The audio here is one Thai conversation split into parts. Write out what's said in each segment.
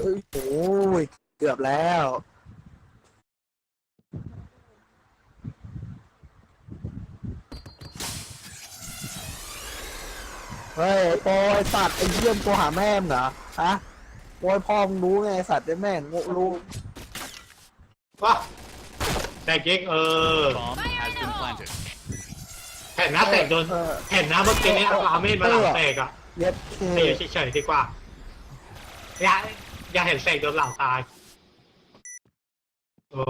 เอ้ยโอ้ยเกือบแล้วเฮ้ยโปรไอสัตว์ไอ้เยี่ยมโปรหาแม่มงเหรอฮะโปรยพ่อมึงรู้ไงไอ้สัตว์ได้แม่งงรู้ ว้าแต่เก๊กเออ Bomb has been planted. แผ่นหน้าแตกโดนเออแผ่นหน้าเมื่อกี้นี้เอาอาเมนมาหลังแตกอะเย็ดเคเดี๋ยวเฉยๆดีกว่าอย่า อย่าเห็นแสงโดนหลังตาย โอ้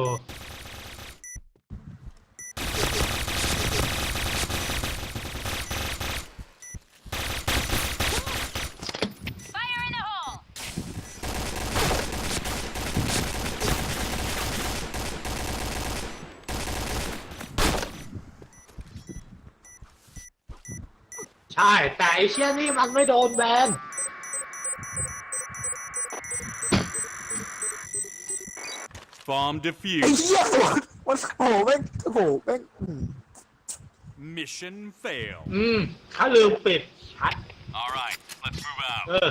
ใช่ แต่ไอเชี่ยนี่มันไม่โดนแบน Bomb ไอ้ defused. เหี้ยมันโอ้โหแม่งโอ้โหแม่งอืม Mission fail. อืมถ้าลืมปิดชัด All right, let's move out. เออ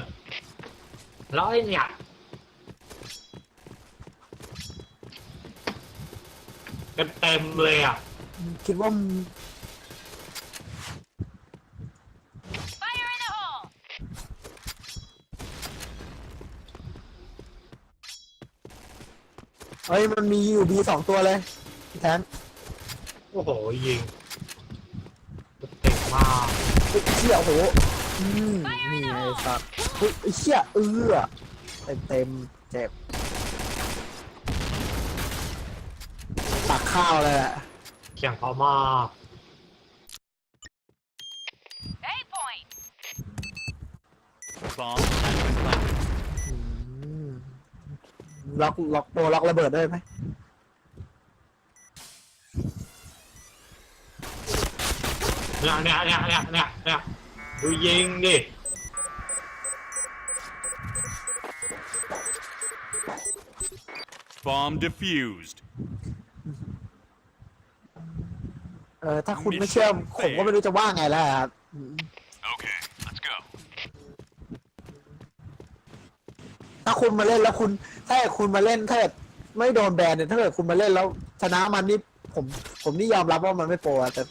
แล้วไอ้เนี่ยเต็มเต็มๆเลยอะ คิดว่ามึง เฮ้ยมันมีอยู่บีสองตัวเลยพี่แทนโอ้โหยิงเต็มมากไอ้เชี่ยโอ้โหอืมนี่ไงสัตว์เฮ้ยไอ้เชี่ยเอื้อเต็มเต็มๆเจ็บตักข้าวเลยอะเสียงเพอมาก Bomb has been planted. อืม ล็อกล็อกโปรล็อกระเบิดได้ไหมเนี่ยเนี่ยเนี่ยเนี่ยเนี่ยเนี่ยดูยิงดิ Bomb defused. เออถ้าคุณไม่เชื่อผมก็ไม่รู้จะว่าไงแล้วครับอืม Okay, let's go. ถ้าคุณมาเล่นแล้วคุณ ถ้าเกิดคุณมาเล่นถ้าเกิดไม่โดนแบนเนี่ยถ้าเกิดคุณมาเล่นแล้ว ชนะมันนี่ผมผมนี่ยอมรับว่ามันไม่โปรอะแต่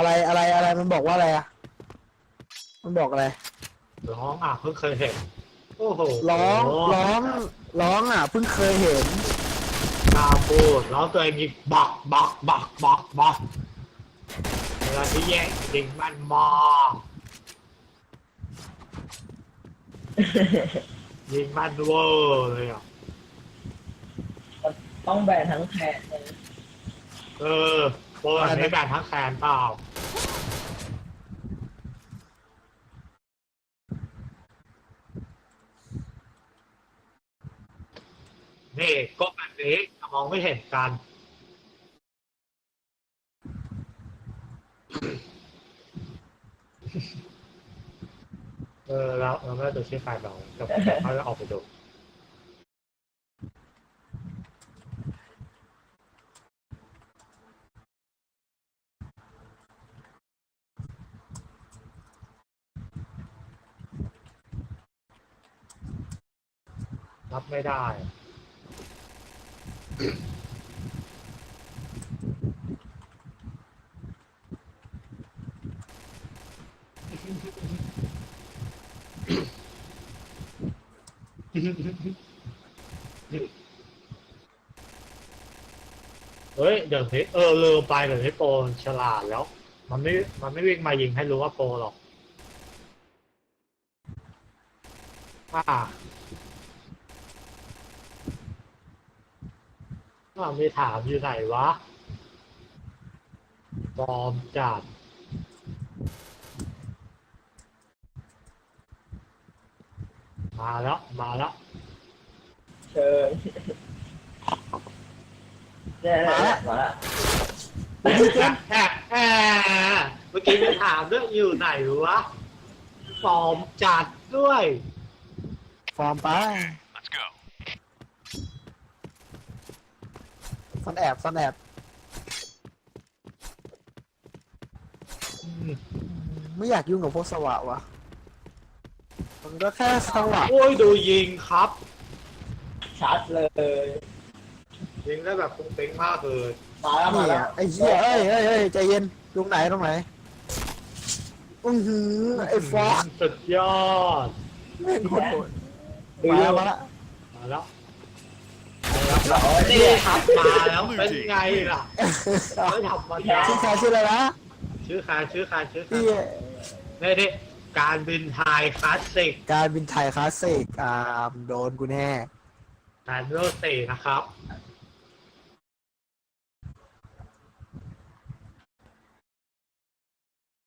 อะไรอะไรอะไรมันบอกว่าอะไรอะมันบอกอะไร ร้องอะเพิ่งเคยเห็น โอ้โหร้องร้องร้องอะเพิ่งเคยเห็นกล้าพูดร้องตัวเองยิงบักบักบักบักบักเวลาที่แย่งยิงมันมากยิงมันเวอร์เลยอะ ต้องแบนทั้งแคนเลยเออโปรแบบนี้แบบทั้งแคนเปล่า นี่ก็แบบนี้มองไม่เห็นกัน เออแล้วเราไม่ได้ตัวชื่อไฟล์เราแต่เขาจะออกไปดูรับไม่ได้ เฮ้ยเดี๋ยวนี้เออลืมไปเดี๋ยวนี้โปรฉลาดแล้ว มันไม่มันไม่วิ่งมายิงให้รู้ว่าโปรหรอก อ่า อ่ามีถามอยู่ไหนวะปลอมจัดมาแล้ว มาแล้วเชิญเนี่ยเนี่ยเนี่ยมาละแอะแอะแอะมื่อกี้จะถามเรื่องอยู่ไหนวะฟอร์มจัดด้วยฟอร์มไป Let's go. ซ่อนแอบซ่อนแอบอืมไม่อยากยุ่งกับพวกสวะวะมันก็แค่สวะโอ้ยดูยิงครับ ชัดเลย ยิงได้แบบปุ้งเป้งมากเลยมาแล้วมานี่แล้วอะไอ้เหี้ยเอ้ยเอ้ยเอ้ยใจเย็นตรงไหนตรงไหนอือหือไอ้ฟอกสุดยอดแม่งโคตรโหดดูมาเยแล้วอะมาแล้วมาแล้วเหรอ นี่เนี่ยครับมาแล้วเป็นไงล่ะไม่ธรรมดาชื่อใครชื่ออะไรนะชื่อใครชื่อใครชื่อใครพี่นี่นี่การบินไทยคลาสสิกการบินไทยคลาสสิกอ่าโดนกูแน่การโรเซ่นะครับ